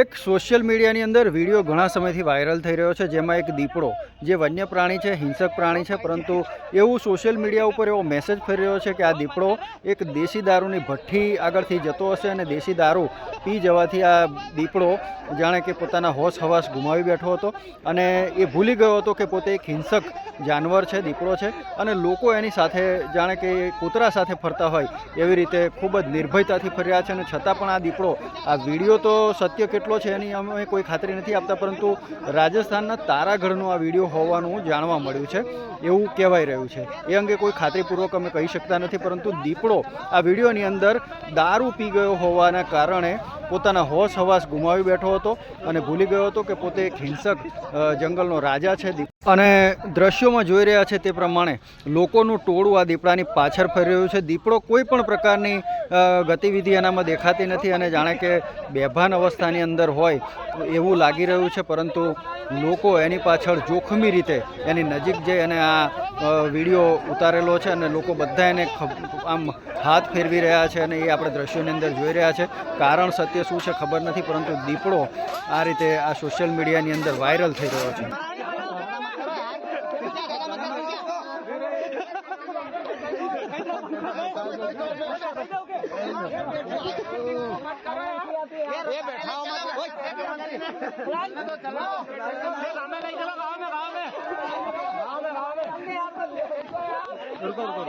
એક સોશિયલ મીડિયાની અંદર વીડિયો ઘણા સમયથી વાયરલ થઈ રહ્યો છે, જેમાં એક દીપડો, જે વન્ય પ્રાણી છે, હિંસક પ્રાણી છે, પરંતુ એવું સોશિયલ મીડિયા ઉપર એવો મેસેજ ફરી રહ્યો છે કે આ દીપડો એક દેશી દારૂની ભઠ્ઠી આગળથી જતો હશે અને દેશી દારૂ પી જવાથી આ દીપડો જાણે કે પોતાના હોશ હવાસ ગુમાવી બેઠો હતો અને એ ભૂલી ગયો હતો કે પોતે એક હિંસક જાનવર છે, દીપડો છે અને લોકો એની સાથે જાણે કે કૂતરા સાથે ફરતા હોય એવી રીતે ખૂબ જ નિર્ભયતાથી ફર્યા છે અને છતાં પણ આ દીપડો, આ વીડિયો તો સત્ય કેટલો છે એની અમે કોઈ ખાતરી નથી આપતા, પરંતુ રાજસ્થાનના તારાગઢનો આ વીડિયો હોવાનું જાણવા મળ્યું છે. એવું કહેવાઈ રહ્યું છે. એ અંગે કોઈ ખાતરીપૂર્વક અમે કહી શકતા નથી, પરંતુ દીપડો આ વિડીયોની અંદર દારૂ પી ગયો હોવાના કારણે પોતાના હોશ હવાસ ગુમાવી બેઠો હતો અને ભૂલી ગયો હતો કે પોતે એક હિંસક જંગલનો રાજા છે. અને દ્રશ્યોમાં જોઈ રહ્યા છે તે પ્રમાણે લોકોનું ટોળું આ દીપડાની પાછળ ફરી રહ્યું છે. દીપડો કોઈ પણ પ્રકારની ગતિવિધિ એનામાં દેખાતી નથી અને જાણે કે બેભાન અવસ્થાની અંદર હોય એવું લાગી રહ્યું છે. પરંતુ લોકો એની પાછળ જોખમી રીતે એની નજીક જઈ અને આ વીડિયો ઉતારેલો છે અને લોકો બધા એને આમ હાથ ફેરવી રહ્યા છે અને એ આપણે દ્રશ્યોની અંદર જોઈ રહ્યા છે. કારણ સત્ય શું છે ખબર નથી પરંતુ દીપડો આ રીતે આ સોશિયલ મીડિયાની અંદર વાયરલ થઈ રહ્યો છે. ये बैठा हो मत ओए तो चलो गांव में नहीं चलो गांव में गांव में गांव में गांव में रुको रुको